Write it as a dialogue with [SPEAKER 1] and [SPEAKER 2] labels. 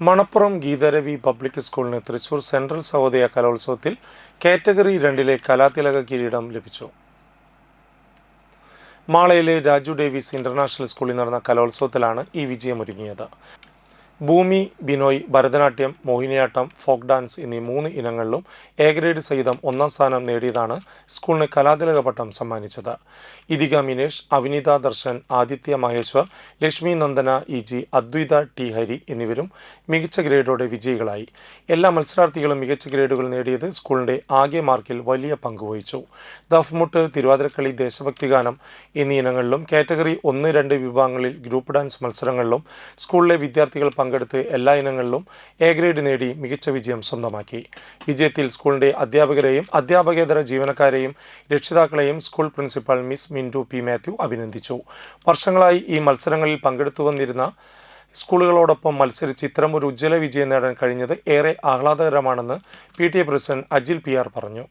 [SPEAKER 1] Manappuram ഗീതരവി public സ്കൂളിന് Thrissur central Sahodaya കലോത്സവത്തിൽ category രണ്ടിലെ കലാതിലക കിരീടം ലഭിച്ചു. മാളയിലെ രാജു ഡേവിസ് ഇന്റർനാഷണൽ സ്കൂളിൽ നടന്ന കലോത്സവത്തിലാണ് ഈ വിജയമൊരുങ്ങിയത് ഭൂമി ബിനോയ് ഭരതനാട്യം മോഹിനിയാട്ടം ഫോക്ക് ഡാൻസ് എന്നീ മൂന്ന് ഇനങ്ങളിലും എ ഗ്രേഡ് സഹിതം ഒന്നാം സ്ഥാനം നേടിയതാണ് സ്കൂളിന് കലാതിലക പട്ടം സമ്മാനിച്ചത്. Ithika Minesh Avinitha Darshan Aditya Maheshwar Lakshmi Nandana E G Advaitha T Hari എന്നിവരും മികച്ച ഗ്രേഡോടെ വിജയികളായി. എല്ലാ മത്സരാർത്ഥികളും മികച്ച ഗ്രേഡുകൾ നേടിയത് സ്കൂളിന്റെ ആകെ മാർക്കിൽ വലിയ പങ്കുവഹിച്ചു ദഫ്മുട്ട് തിരുവാതിരക്കളി ദേശഭക്തി ഗാനം എന്നീ ഇനങ്ങളിലും കാറ്റഗറി ഒന്ന് രണ്ട് വിഭാഗങ്ങളിൽ ഗ്രൂപ്പ് ഡാൻസ് മത്സരങ്ങളിലും സ്കൂളിലെ വിദ്യാർത്ഥികൾ പങ്കെടുത്ത് എല്ലാ ഇനങ്ങളിലും എ ഗ്രേഡ് നേടി മികച്ച വിജയം സ്വന്തമാക്കി. വിജയത്തിൽ സ്കൂളിന്റെ അധ്യാപകരെയും അധ്യാപകേതര ജീവനക്കാരെയും രക്ഷിതാക്കളെയും school principal miss Mindu P Mathew അഭിനന്ദിച്ചു. വർഷങ്ങളായി ഈ മത്സരങ്ങളിൽ പങ്കെടുത്തു വന്നിരുന്ന സ്കൂളുകളോടൊപ്പം മത്സരിച്ച് ഇത്തരമൊരു ഉജ്ജ്വല വിജയം നേടാൻ കഴിഞ്ഞത് ഏറെ ആഹ്ലാദകരമാണെന്ന് P T A president Ajil P R പറഞ്ഞു.